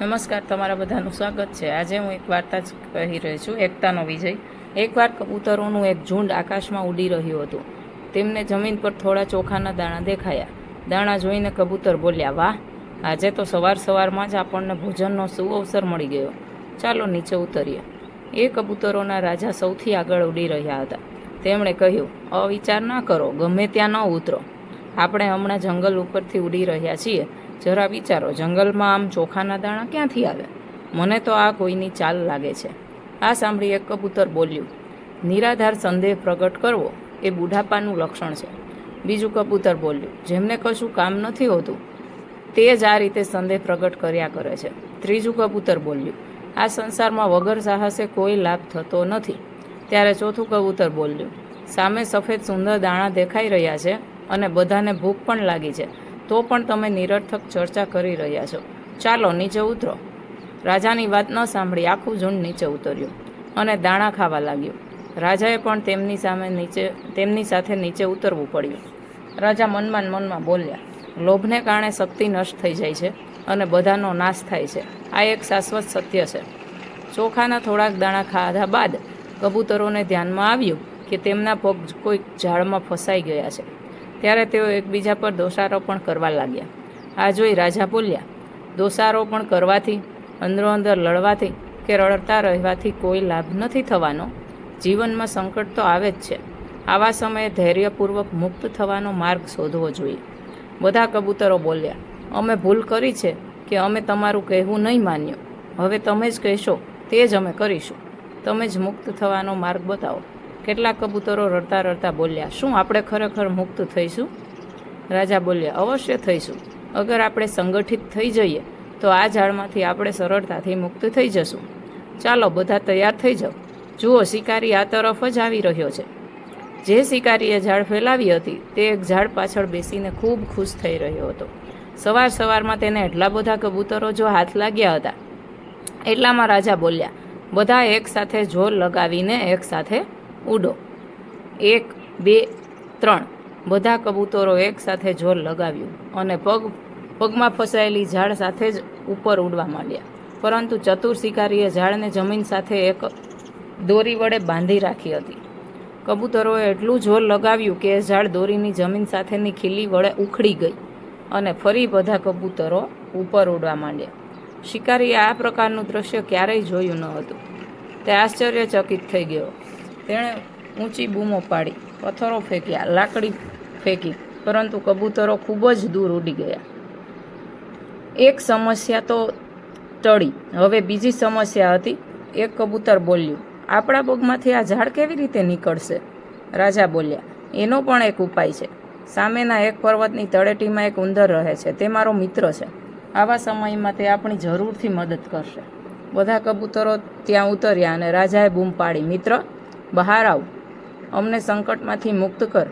નમસ્કાર, તમારા બધાનું સ્વાગત છે. આજે હું એક વાર્તા જ કહી રહી છું, એકતાનો વિજય. એકવાર કબૂતરોનું એક ઝુંડ આકાશમાં ઉડી રહ્યું હતું. તેમને જમીન પર થોડા ચોખાના દાણા દેખાયા. દાણા જોઈને કબૂતર બોલ્યા, વાહ, આજે તો સવાર સવારમાં જ આપણને ભોજનનો સુઅવસર મળી ગયો. ચાલો નીચે ઉતરીએ. એ કબૂતરોના રાજા સૌથી આગળ ઉડી રહ્યા હતા. તેમણે કહ્યું, અવિચાર ના કરો, ગમે ત્યાં ન ઉતરો. આપણે હમણાં જંગલ ઉપરથી ઉડી રહ્યા છીએ. જરા વિચારો, જંગલમાં આમ ચોખાના દાણા ક્યાંથી આવે? મને તો આ કોઈની ચાલ લાગે છે. આ સાંભળી એક કબૂતર બોલ્યું, નિરાધાર સંદેહ પ્રગટ કરવો એ બુઢાપાનું લક્ષણ છે. બીજું કબૂતર બોલ્યું, જેમને કશું કામ નથી હોતું, તે જ આ રીતે સંદેહ પ્રગટ કર્યા કરે છે. ત્રીજું કબૂતર બોલ્યું, આ સંસારમાં વગર સાહસે કોઈ લાભ થતો નથી. ત્યારે ચોથું કબૂતર બોલ્યું, સામે સફેદ સુંદર દાણા દેખાઈ રહ્યા છે અને બધાને ભૂખ પણ લાગી છે. તો પણ તમે નિરર્થક ચર્ચા કરી રહ્યા છો. ચાલો નીચે ઉતરો. રાજાની વાત ન સાંભળી આખું ઝુંડ નીચે ઉતર્યું અને દાણા ખાવા લાગ્યું. રાજાએ પણ તેમની સામે નીચે, તેમની સાથે નીચે ઉતરવું પડ્યું. રાજા મનમાં મનમાં બોલ્યા, લોભને કારણે શક્તિ નષ્ટ થઈ જાય છે અને બધાનો નાશ થાય છે. આ એક શાશ્વત સત્ય છે. ચોખાના થોડાક દાણા ખાધા બાદ કબૂતરોને ધ્યાનમાં આવ્યું કે તેમના પગ કોઈક ઝાડમાં ફસાઈ ગયા છે. ત્યારે તેઓ એકબીજા પર દોષારોપણ કરવા લાગ્યા. આ જોઈ રાજા બોલ્યા, દોષારોપણ કરવાથી, અંદરો અંદર લડવાથી કે રડતા રહેવાથી કોઈ લાભ નથી થવાનો. જીવનમાં સંકટ તો આવે જ છે. આવા સમયે ધૈર્યપૂર્વક મુક્ત થવાનો માર્ગ શોધવો જોઈએ. બધા કબૂતરો બોલ્યા, અમે ભૂલ કરી છે કે અમે તમારું કહેવું નહીં માન્યું. હવે તમે જ કહેશો, તે જ અમે કરીશું. તમે જ મુક્ત થવાનો માર્ગ બતાવો. કેટલાક કબૂતરો રડતા રડતા બોલ્યા, શું આપણે ખરેખર મુક્ત થઈશું? રાજા બોલ્યા, અવશ્ય થઈશું. અગર આપણે સંગઠિત થઈ જઈએ, તો આ ઝાડમાંથી આપણે સરળતાથી મુક્ત થઈ જશું. ચાલો, બધા તૈયાર થઈ જાઓ. જુઓ, શિકારી આ તરફ જ આવી રહ્યો છે. જે શિકારીએ ઝાડ ફેલાવી હતી, તે એક ઝાડ પાછળ બેસીને ખૂબ ખુશ થઈ રહ્યો હતો. સવાર સવારમાં તેને એટલા બધા કબૂતરો જો હાથ લાગ્યા હતા. એટલામાં રાજા બોલ્યા બધા એકસાથે જોર લગાવીને એક સાથે ઉડો એક, બે, ત્રણ. બધા કબૂતરો એક સાથે જોર લગાવ્યું અને પગ, પગમાં ફસાયેલી ઝાડ સાથે જ ઉપર ઉડવા માંડ્યા. પરંતુ ચતુર શિકારીએ ઝાડને જમીન સાથે એક દોરી વડે બાંધી રાખી હતી. કબૂતરોએ એટલું જોર લગાવ્યું કે એ ઝાડ દોરીની જમીન સાથેની ખીલી વડે ઉખડી ગઈ અને ફરી બધા કબૂતરો ઉપર ઉડવા માંડ્યા. શિકારીએ આ પ્રકારનું દ્રશ્ય ક્યારેય જોયું ન હતું. તે આશ્ચર્યચકિત થઈ ગયો. તેણે ઊંચી બૂમો પાડી, પથ્થરો ફેંક્યા, લાકડી ફેંકી, પરંતુ કબૂતરો ખૂબ જ દૂર ઉડી ગયા. એક સમસ્યા તો ટળી. હવે બીજી સમસ્યા હતી, એક કબૂતર બોલ્યું, આપણા પગમાંથી આ ઝાડ કેવી રીતે નીકળશે? રાજા બોલ્યા, એનો પણ એક ઉપાય છે. સામેના એક પર્વતની તળેટીમાં એક ઉંદર રહે છે. તે મારો મિત્ર છે. આવા સમયમાં તે આપણી જરૂરથી મદદ કરશે. બધા કબૂતરો ત્યાં ઉતર્યા અને રાજાએ બૂમ પાડી, મિત્ર બહાર આવ. અમને સંકટમાંથી મુક્ત કર.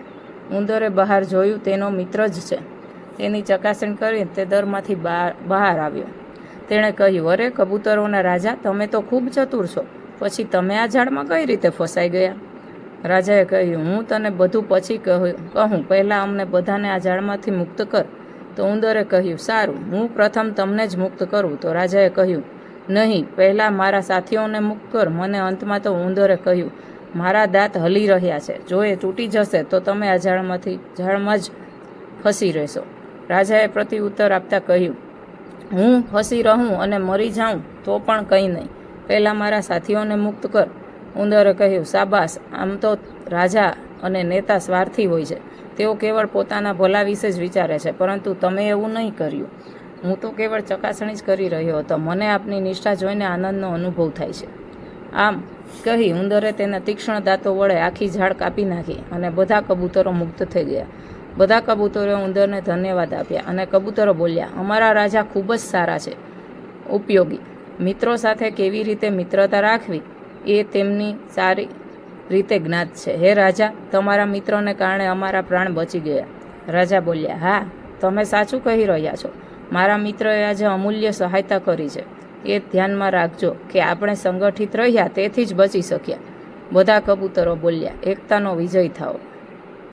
ઉંદરે બહાર જોયું તેનો મિત્ર જ છે. તેની ચકાસણી કરી તે દરમાંથી બહાર આવ્યો. તેણે કહ્યું, અરે, કબૂતરોના રાજા, તમે તો ખૂબ ચતુર છો. પછી તમે આ ઝાડમાં કઈ રીતે ફસાઈ ગયા? રાજાએ કહ્યું, હું તને બધું પછી કહું. પહેલાં અમને બધાને આ ઝાડમાંથી મુક્ત કર. તો ઉંદરે કહ્યું, સારું, હું પ્રથમ તમને જ મુક્ત કરું. તો રાજાએ કહ્યું, નહીં, પહેલાં મારા સાથીઓને મુક્ત કર. મને અંતમાં તો ઉંદરે કહ્યું મારા દાંત હલી રહ્યા છે. જો એ તૂટી જશે, તો તમે આ ઝાડમાંથી, ઝાડમાં જ ફસી રહેશો. રાજાએ પ્રતિ ઉત્તર આપતા કહ્યું, હું ફસી રહું અને મરી જાઉં તો પણ કંઈ નહીં. પહેલાં મારા સાથીઓને મુક્ત કર. ઉંદરે કહ્યું સાબાસ આમ તો રાજા અને નેતા સ્વાર્થી હોય છે. તેઓ કેવળ પોતાના ભલા વિશે જ વિચારે છે, પરંતુ તમે એવું નહીં કર્યું. હું તો કેવળ ચકાસણી જ કરી રહ્યો હતો. મને આપની નિષ્ઠા જોઈને આનંદનો અનુભવ થાય છે. આમ કહી ઉંદરે તેના તીક્ષ્ણ દાંતો વડે આખી ઝાડ કાપી નાખી અને બધા કબૂતરો મુક્ત થઈ ગયા. બધા કબૂતરોએ ઉંદરને ધન્યવાદ આપ્યા અને કબૂતરો બોલ્યા, અમારા રાજા ખૂબ જ સારા છે, ઉપયોગી. મિત્રો સાથે કેવી રીતે મિત્રતા રાખવી એ તેમની સારી રીતે જ્ઞાત છે. હે રાજા, તમારા મિત્રોને કારણે અમારા પ્રાણ બચી ગયા. રાજા બોલ્યા, હા, તમે સાચું કહી રહ્યા છો. મારા મિત્રોએ આજે અમૂલ્ય સહાયતા કરી છે. એ ધ્યાનમાં રાખજો કે આપણે સંગઠિત રહ્યા તેથી જ બચી શક્યા. બધા કબૂતરો બોલ્યા, એકતાનો વિજય થાઓ.